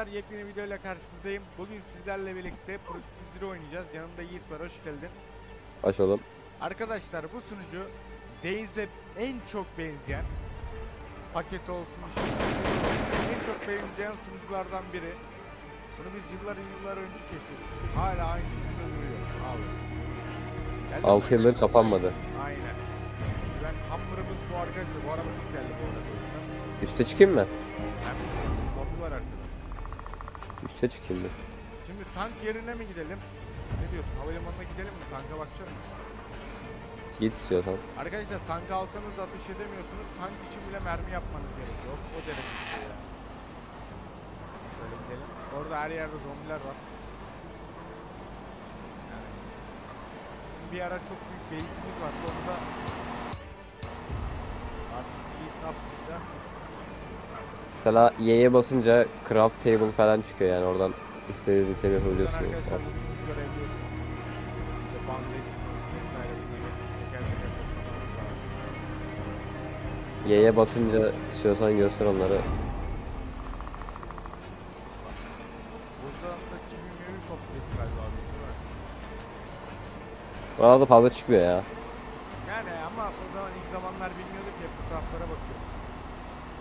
yepyeni videoyla karşınızdayım. Bugün sizlerle birlikte Project Zero oynayacağız. Yanımda Yiğit var, hoş geldin. Oğlum. Arkadaşlar bu sunucu Days'e en çok benzeyen paket olsun en çok benzeyen sunuculardan biri. Bunu biz yıllar yıllar önce keşfetmiştik. Hala aynı şekilde duruyor abi. Geldi mi? 6 yıldır kapanmadı. Aynen. Ben hamurumuz bu arkadaşlar. Bu araba çok geldi bu arada. Üste çıkayım mı? Hem var arkada. Üste çıkayım? Şimdi tank yerine mi gidelim? Ne diyorsun? Havalimanına gidelim mi? Tanka bakacak mı? Git istiyorsan. Arkadaşlar tankı alsanız atış edemiyorsunuz. Tank için bile mermi yapmanız gerekiyor. O derece bir şey. Şöyle gidelim. Orada her yerde zombiler var. Yani bizim bir ara çok büyük base'imiz vardı. Onu da artık Yiğit ne yaptıysa Mesela Y'ye basınca craft table falan çıkıyor yani oradan istediğiniz item yapabiliyorsunuz. arkadaşlar lootunuzu görebiliyorsunuz. İşte vesaire teker teker lazım. Y'ye basınca istiyorsan göster onları. Buradan da kimi mevi toplayıp galiba biz değil mi? Bana da fazla çıkmıyor ya. Yani ama o zaman ilk zamanlar bilmiyorduk ya bu taraflara bakıyorduk.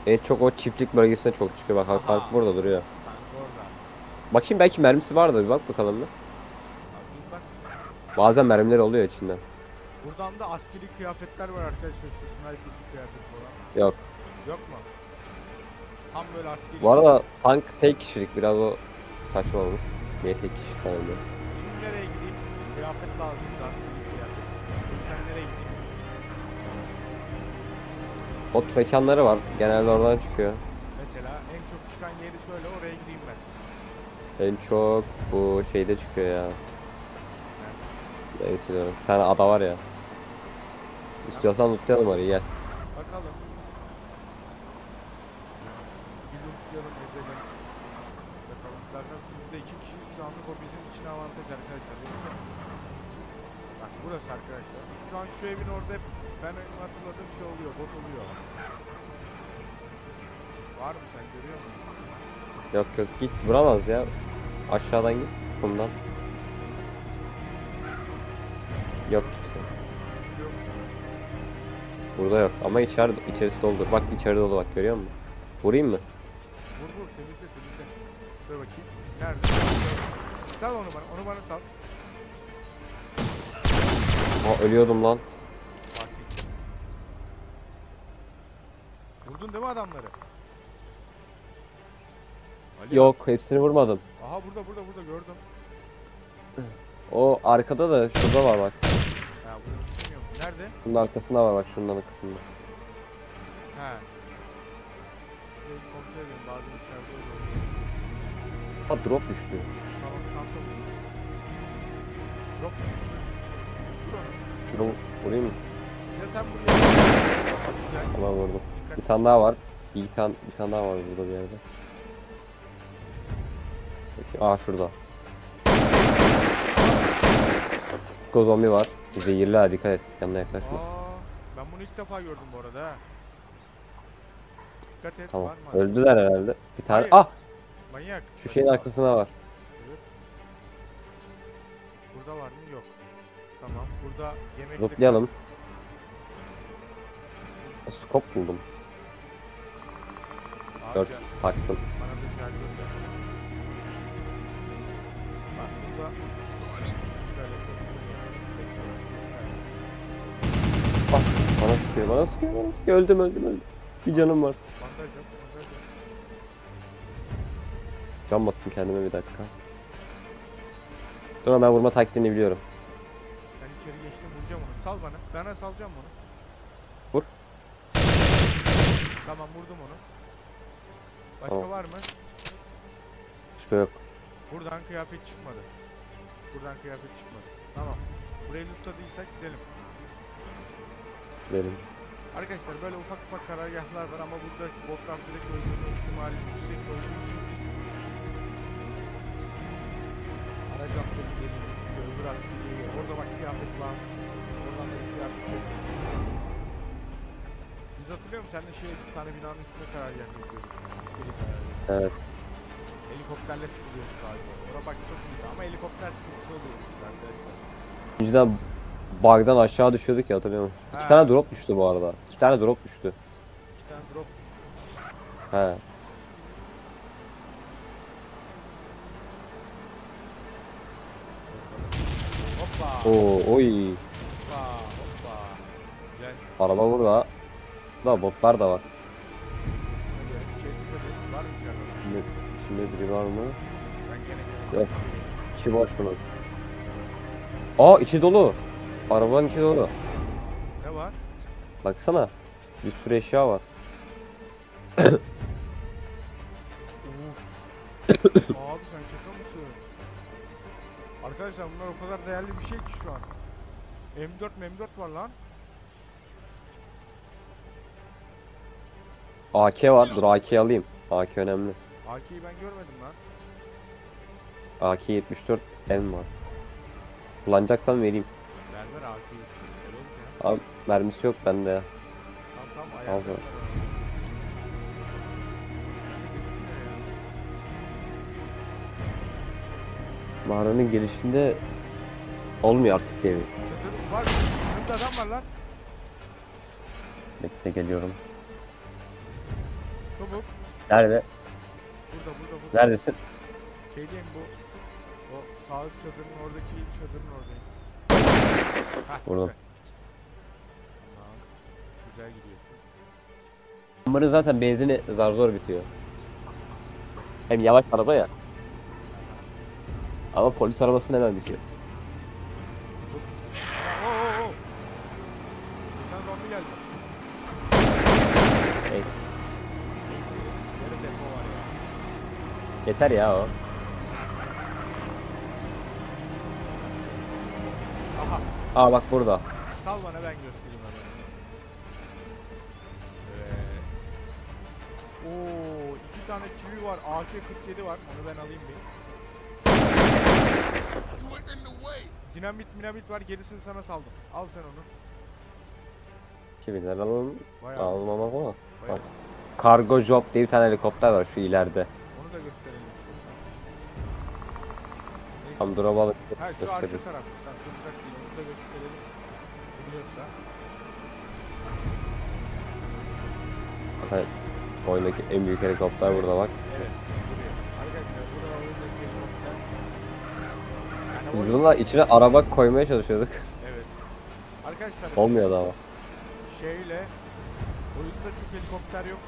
En çok o çiftlik bölgesine çok çıkıyor. Bak Aha. tank burada duruyor. Tank orada. Bakayım belki mermisi vardır bir bak bakalım bir. Abi bak Bazen mermileri oluyor içinden. buradan da askeri kıyafetler var arkadaşlar işte sniper'sı kıyafet falan. Yok. Yok mu? Tam böyle askeri. Bu arada tank tek kişilik biraz o saçma olmuş. Niye tek kişi falan diyor. Şimdi nereye gideyim? Kıyafet lazım askeri Bot mekanları var. Genelde oradan çıkıyor. Mesela en çok çıkan yeri söyle oraya gideyim ben. En çok bu şeyde çıkıyor ya. Neyse diyorum. Bir tane ada var ya. İstiyorsan lootlayalım orayı gel. Bakalım. Bir lootlayalım edelim. Bakalım zaten sunucuda iki kişiyiz şu anlık o bizim için avantaj arkadaşlar. Yoksa... Bak burası arkadaşlar. Şu an şu evin orada hep ben hatırladığım şey oluyor. Bot oluyor. Var mı sen görüyor musun? Yok yok git vuramaz ya. Aşağıdan git. Bundan. Yok kimse. Yok. Burada yok ama içeride içerisi doldur. Bak içeride dolu bak görüyor musun? Vurayım mı? Vur vur temizle temizle. Dur bakayım. Nerede? Sal onu bana. Onu bana sal. Aa ölüyordum lan. Bak gitti. Vurdun değil mi adamları? Ali Yok hepsini vurmadım. Aha burada burada burada gördüm. O arkada da şurada var bak. Ha bunu istemiyorum. Nerede? Şunun arkasında var bak şunun arkasında. Ha. Şurayı bir kontrol edeyim. Bazen içeride oluyor. Ha drop düştü. Tamam çanta buldum. Drop mu düştü? Dur onu. Şunu vurayım mı? Ya sen buraya. Gel. Vurdum. Bir tane daha var. Bir tane bir tane daha var burada bir yerde. Peki, aa şurada. Zombi var. Zehirli ha dikkat et. Yanına yaklaşma. Aa, ben bunu ilk defa gördüm bu arada ha. Dikkat et Tamam. var mı? Öldüler herhalde. Bir tane. Hayır. Ah! Manyak. Şu şeyin arkasında var. Evet. Burada var mı? Yok. Tamam. Burada yemek Lootlayalım. Skop buldum. 4 Abi, x taktım. Bana. Bak burada şöyle. Bak bana sıkıyor bana sıkıyor bana sıkıyor. Öldüm öldüm öldüm. Bir canım var. Bandaj yok, bandaj yok. Can basayım kendime bir dakika. Dur ama ben vurma taktiğini biliyorum. Ben içeri geçtim vuracağım onu. Sal bana. Bana salacağım onu. Vur. Tamam vurdum onu. Başka Tamam. var mı? Başka yok. Buradan kıyafet çıkmadı. Buradan kıyafet çıkmadı. Tamam. Burayı lootladıysak gidelim. Benim. Arkadaşlar böyle ufak ufak karargahlar var ama buradaki botlar direkt öldürme ihtimali yüksek olduğu için biz araç atlı gidelim. Öbür askeriye gel. Orada bak kıyafet var. Oradan da bir kıyafet çek. Biz hatırlıyor musun? Seninle şey bir tane binanın üstüne karargah yapıyorduk. Evet. Helikopterle çıkılıyordu sadece. Ora bak çok iyiydi ama helikopter sıkıntısı oluyormuş arkadaşlar. Önceden bug'dan aşağı düşüyorduk ya hatırlıyor musun? İki Ha. tane drop düştü bu arada. İki tane drop düştü. İki tane drop düştü. He. Hoppa. Oo, oy. Hoppa. Hoppa. Güzel. Araba burada. Da botlar da var. Şimdi, şimdi biri var mı? Yok. İçi boş bunun. Aa içi dolu. Arabanın içi dolu. Ne var? Baksana. Bir sürü eşya var. Abi sen şaka mısın? Arkadaşlar bunlar o kadar değerli bir şey ki şu an. M4 M4 var lan. AK var. Dur AK alayım. AK önemli. AK'yi ben görmedim lan. AK 74 M var. Kullanacaksan vereyim. Ver ver AK'yi istiyorum. Ya. Abi mermisi yok bende ya. Ben onu. Gözükmüyor ya. Mağaranın gelişinde olmuyor artık diye. Çadır var. Önümde adam var lan. Bekle geliyorum. Çabuk. Nerede? Burada burada burada. Neredesin? Şeydeyim bu. O sağlık çadırının oradaki çadırın oradayım. Hah, Vurdum. Güzel. Tamam. Güzel gidiyorsun. Bunların zaten benzini zar zor bitiyor. Hem yavaş araba ya. Ama polis arabasının hemen bitiyor. Yeter ya o. Aha. Aa bak burada. Sal bana ben göstereyim adamı. Evet. Oo, iki tane çivi var. AK-47 var. Onu ben alayım bir. Dinamit minamit var. Gerisini sana saldım. Al sen onu. Kimiler alalım. Bayağı. Almamak ama. bayağı. Bak. Cargo Job diye bir tane helikopter var şu ileride. Onu da. Neyse. Tam drop alıp Ha şu arka gösterir. taraf. Sen duracak değil. Onu da gösterelim. Biliyorsa. Zaten oyundaki en büyük helikopter burada bak. Evet. Duruyor. Arkadaşlar burada oyundaki helikopter. Yani Biz bununla içine araba koymaya çalışıyorduk. Evet. Arkadaşlar Olmuyordu ama. şeyle oyunda çok helikopter yok.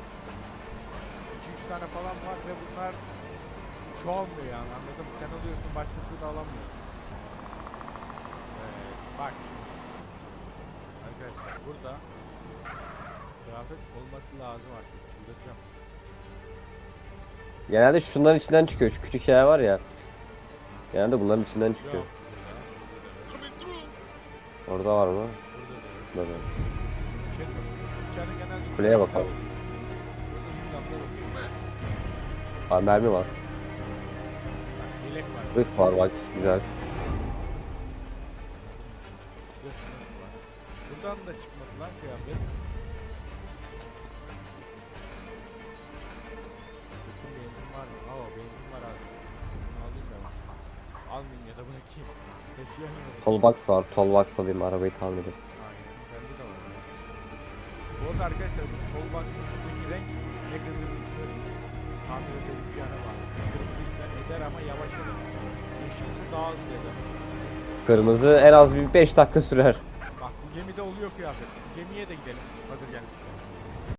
2-3 tane falan var ve bunlar çoğalmıyor yani anladın mı? Sen alıyorsun başkası da alamıyor. Evet, bak şimdi. Arkadaşlar burada kıyafet olması lazım artık çıldıracağım. Genelde şunların içinden çıkıyor. Şu küçük şeyler var ya. Genelde bunların içinden çıkıyor. Yok. Orada var mı? Burada da. İçeri genelde Kuleye bakalım. Aa, mermi var. Yelek var. Bak. Güzel. Buradan da çıkmadı lan kıyafet. Bakın benzin var mı? Aa benzin var abi. Alayım ben. Almayayım ya da bırakayım. Taşıyamıyorum. Toolbox var. Toolbox alayım arabayı tamir ederiz. Aynen. Bende de var. ya. Bu arada arkadaşlar bu Tollbox'ın üstündeki renk ne kadar hızlı tamir edebileceğine bağlı. Mesela Kırmızıysa eder ama yavaş eder. Yeşilse daha hızlı eder. Kırmızı en az bir 5 dakika sürer. Bak bu gemide oluyor kıyafet. Gemiye de gidelim. Hazır gelmişken.